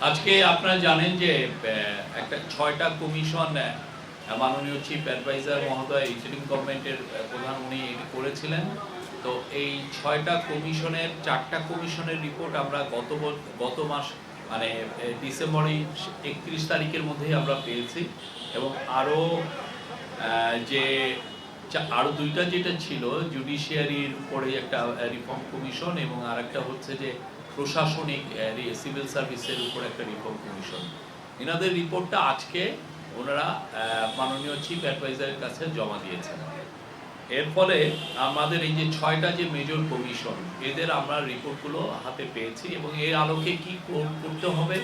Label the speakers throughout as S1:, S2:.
S1: আজকে আপনারা জানেন যে একটা ছয়টা কমিশন মাননীয় চিফ অ্যাডভাইজার মহোদয় ইন্টারিম গভর্নমেন্টের প্রধান উনি করেছিলেন। তো এই ছয়টা কমিশনের চারটা কমিশনের রিপোর্ট আমরা গত গত মাস মানে আহ, ডিসেম্বরে একত্রিশ তারিখের মধ্যেই আমরা পেয়েছি। এবং আরও যে আরও দুইটা যেটা ছিল জুডিশিয়ারির উপরে একটা রিফর্ম কমিশন এবং আরেকটা হচ্ছে যে প্রশাসনিক সিভিল সার্ভিসের উপর একটা রিফর্ম কমিশন এনাদের রিপোর্টটা আজকে ওনারা মাননীয় চিফ অ্যাডভাইজারের কাছে জমা দিয়েছেন। এর ফলে আমাদের এই যে ছয়টা যে মেজর কমিশন এদের আমরা রিপোর্টগুলো হাতে পেয়েছি এবং এর আলোকে কি করতে হবে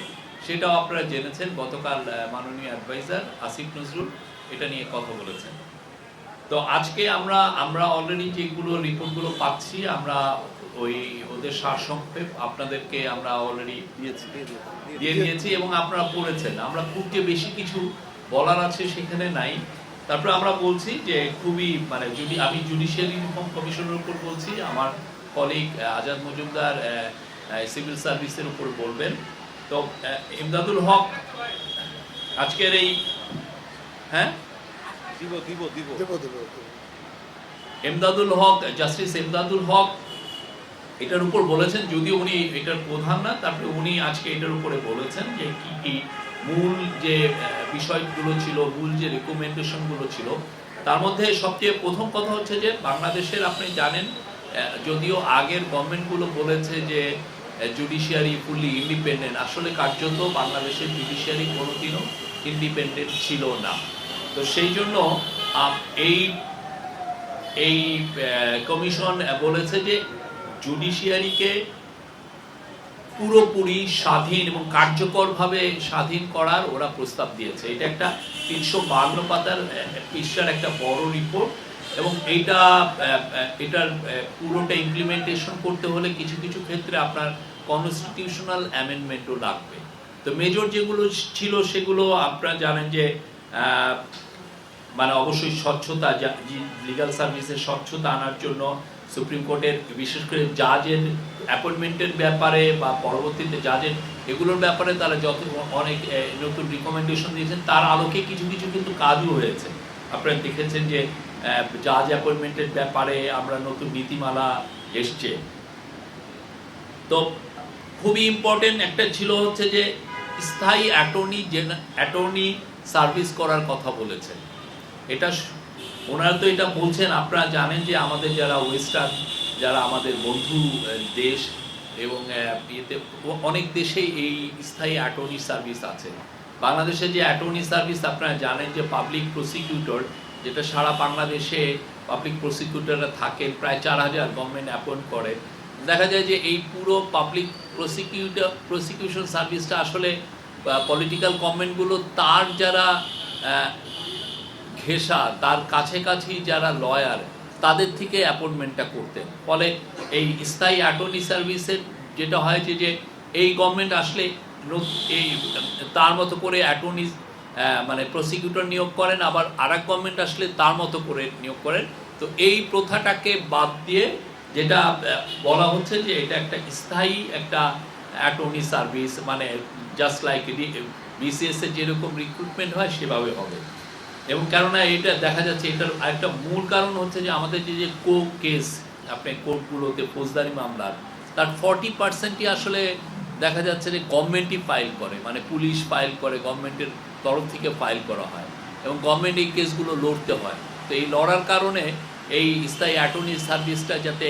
S1: সেটাও আপনারা জেনেছেন। গতকাল মাননীয় অ্যাডভাইজার আসিফ নজরুল এটা নিয়ে কথা বলেছেন। তো আজকে আমরা আমরা অলরেডি যেগুলো রিপোর্টগুলো পাচ্ছি, আমরা ওই ওদের সারসংক্ষেপ আপনাদেরকে আমরা অলরেডি
S2: দিয়েছি
S1: দিয়ে দিয়েছি। এবং আপনারা পড়েছেন আমরা খুব যে বেশি কিছু বলার আছে সেখানে নাই। তারপরে আমরা বলছি যে খুবই মানে যদি আমি জুডিশিয়ারি রিফর্ম কমিশনের উপর বলছি আমার কলিগ আজাদ মজুমদার সিভিল সার্ভিসের উপর বলবেন। তো ইমদাদুল হক আজকের এই হ্যাঁ?
S2: দিব দিব দিব।
S3: দেবো দেবো
S1: এমদাদুল হক জাস্টিস এমদাদুল হক এটার উপর বলেছেন, যদিও উনি এটার প্রধান না, তারপরে উনি আজকে এটার উপরে বলেছেন যে কি কি মূল যে বিষয়গুলো ছিল, মূল যে রেকমেন্ডেশনগুলো ছিল, তার মধ্যে সবচেয়ে প্রথম কথা হচ্ছে যে, বাংলাদেশের আপনি জানেন যদিও আগের গভর্নমেন্টগুলো বলেছে যে জুডিশিয়ারি ফুললি ইন্ডিপেন্ডেন্ট আসলে কার্যত বাংলাদেশের জুডিশিয়ারি কোনোদিনও ইন্ডিপেন্ডেন্ট ছিল না। তো সেই জন্য এই এই কমিশন বলেছে যে জুডিশিয়ারিকে পুরোপুরি স্বাধীন এবং কার্যকরভাবে স্বাধীন করার ওরা প্রস্তাব দিয়েছে। এটা একটা তিনশো বান্ন পাতার পৃষ্ঠার একটা বড় রিপোর্ট এবং এইটা এটার পুরোটা ইমপ্লিমেন্টেশন করতে হলে কিছু কিছু ক্ষেত্রে আপনার কনস্টিটিউশনাল অ্যামেন্ডমেন্টও লাগবে। তো মেজর যেগুলো ছিল সেগুলো আপনারা জানেন যে মানে অবশ্যই স্বচ্ছতা লিগাল সার্ভিসের স্বচ্ছতা আনার জন্য সুপ্রিম কোর্টের, বিশেষ করে জাজের অ্যাপয়েন্টমেন্টের ব্যাপারে বা পরবর্তীতে জাজের এগুলোর ব্যাপারে তারা যত অনেক নতুন রিকমেন্ডেশন দিয়েছেন, তার আলোকে কিছু কিছু কিন্তু কাজও হয়েছে। আপনারা দেখেছেন যে জাজ অ্যাপয়েন্টমেন্টের ব্যাপারে আমরা নতুন নীতিমালা এসছে। তো খুবই ইম্পর্টেন্ট একটা ছিল হচ্ছে যে, স্থায়ী অ্যাটর্নি অ্যাটর্নি সার্ভিস করার কথা বলেছেন। এটা ওনারা তো এটা বলছেন, আপনারা জানেন যে আমাদের যারা ওয়েস্টার্ন, যারা আমাদের বন্ধু দেশ এবং ইয়েতে অনেক দেশে এই স্থায়ী অ্যাটর্নি সার্ভিস আছে। বাংলাদেশে যে অ্যাটর্নি সার্ভিস আপনারা জানেন যে পাবলিক প্রসিকিউটর, যেটা সারা বাংলাদেশে পাবলিক প্রসিকিউটররা থাকেন, প্রায় চার হাজার গভর্নমেন্ট অ্যাপয়েন্ট করে। দেখা যায় যে এই পুরো পাবলিক প্রসিকিউটর, প্রসিকিউশন সার্ভিসটা আসলে পলিটিক্যাল গভর্নমেন্টগুলো তার যারা ঘেঁষা তার কাছে কাছেই যারা লয়ার তাদের থেকে অ্যাপয়েন্টমেন্টটা করতেন। ফলে এই স্থায়ী অ্যাটর্নি সার্ভিসের যেটা হয় যে এই গভর্নমেন্ট আসলে এই, তার মতো করে অ্যাটর্নি মানে প্রসিকিউটর নিয়োগ করেন, আবার আর এক গভর্নমেন্ট আসলে তার মতো করে নিয়োগ করেন। তো এই প্রথাটাকে বাদ দিয়ে যেটা বলা হচ্ছে যে, এটা একটা স্থায়ী একটা অ্যাটর্নি সার্ভিস মানে জাস্ট লাইক বিসিএস এর যেরকম রিক্রুটমেন্ট হয়, সেভাবে হবে। এবং কেননা এটা দেখা যাচ্ছে, এটার একটা মূল কারণ হচ্ছে যে আমাদের যে যে কো কেস আপনি কোর্টগুলোতে ফৌজদারি মামলার, তার ফর্টি পার্সেন্টই আসলে দেখা যাচ্ছে যে গভর্নমেন্টই ফাইল করে মানে পুলিশ ফাইল করে, গভর্নমেন্টের তরফ থেকে ফাইল করা হয় এবং গভর্নমেন্ট এই কেসগুলো লড়তে হয়। তো এই লড়ার কারণে এই স্থায়ী অ্যাটর্নি সার্ভিসটা যাতে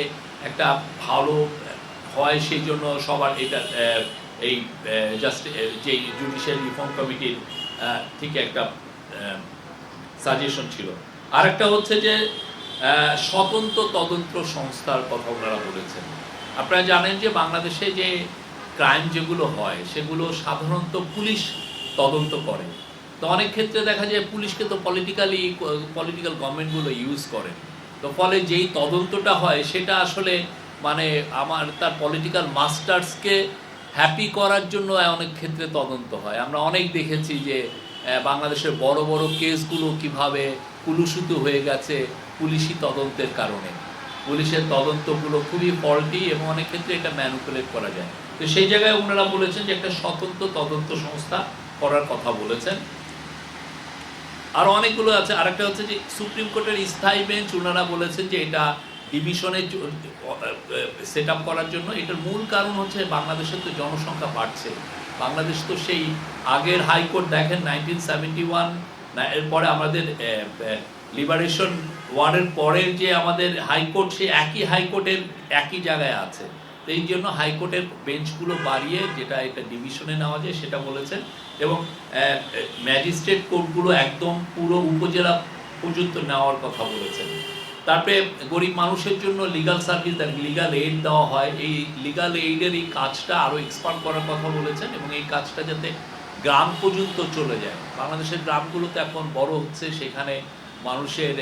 S1: একটা ভালো হয়, সেই জন্য সবার এটা এই জাস্ট যে জুডিশিয়াল রিফর্ম কমিটির থেকে একটা সাজেশন ছিল। আরেকটা হচ্ছে যে স্বতন্ত্র তদন্ত সংস্থার কথা ওনারা বলেছেন। আপনারা জানেন যে বাংলাদেশে যে ক্রাইম যেগুলো হয়, সেগুলো সাধারণত পুলিশ তদন্ত করে। তো অনেক ক্ষেত্রে দেখা যায় পুলিশকে তো পলিটিক্যালি পলিটিক্যাল গভর্নমেন্টগুলো ইউজ করে। তো ফলে যেই তদন্তটা হয়, সেটা আসলে মানে আমার, তার পলিটিক্যাল মাস্টার্সকে হ্যাপি করার জন্য অনেক ক্ষেত্রে তদন্ত হয়। আমরা অনেক দেখেছি যে বাংলাদেশের বড় বড় কেসগুলো কীভাবে কুলুষিত হয়ে গেছে পুলিশি তদন্তের কারণে। পুলিশের তদন্তগুলো খুবই ফল্টি এবং অনেক ক্ষেত্রে এটা ম্যানুপুলেট করা যায়। তো সেই জায়গায় ওনারা বলেছেন যে একটা স্বতন্ত্র তদন্ত সংস্থা করার কথা বলেছেন। আর অনেকগুলো আছে। আরেকটা হচ্ছে যে সুপ্রিম কোর্টের স্থায়ী বেঞ্চ, ওনারা বলেছেন যে এটা ডিভিশনে সেট আপ করার জন্য এটার মূল কারণ হচ্ছে বাংলাদেশের তো জনসংখ্যা বাড়ছে। বাংলাদেশ তো সেই আগের হাইকোর্ট দেখেন নাইনটিন সেভেন্টি ওয়ান এরপরে আমাদের লিবারেশন ওয়ারের পরের যে আমাদের হাইকোর্ট সে একই হাইকোর্টের একই জায়গায় আছে। এই জন্য হাইকোর্টের বেঞ্চগুলো বাড়িয়ে যেটা এটা ডিভিশনে নেওয়া যায়, সেটা বলেছেন। এবং ম্যাজিস্ট্রেট কোর্টগুলো একদম পুরো উপজেলা পর্যন্ত নেওয়ার কথা বলেছেন। তারপরে গরিব মানুষের জন্য লিগাল সার্ভিস লিগাল এইড দেওয়া হয়। এই লিগাল এইডের এই কাজটা আরও এক্সপান্ড করার কথা বলেছেন এবং এই কাজটা যাতে গ্রাম পর্যন্ত চলে যায়। বাংলাদেশের গ্রামগুলোতে এখন বড় হচ্ছে, সেখানে মানুষের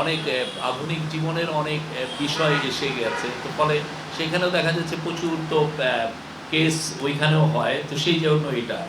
S1: অনেক আধুনিক জীবনের অনেক বিষয় এসে গেছে। তো ফলে সেখানেও দেখা যাচ্ছে প্রচুর তো কেস ওইখানেও হয়। তো সেই জন্য এটা।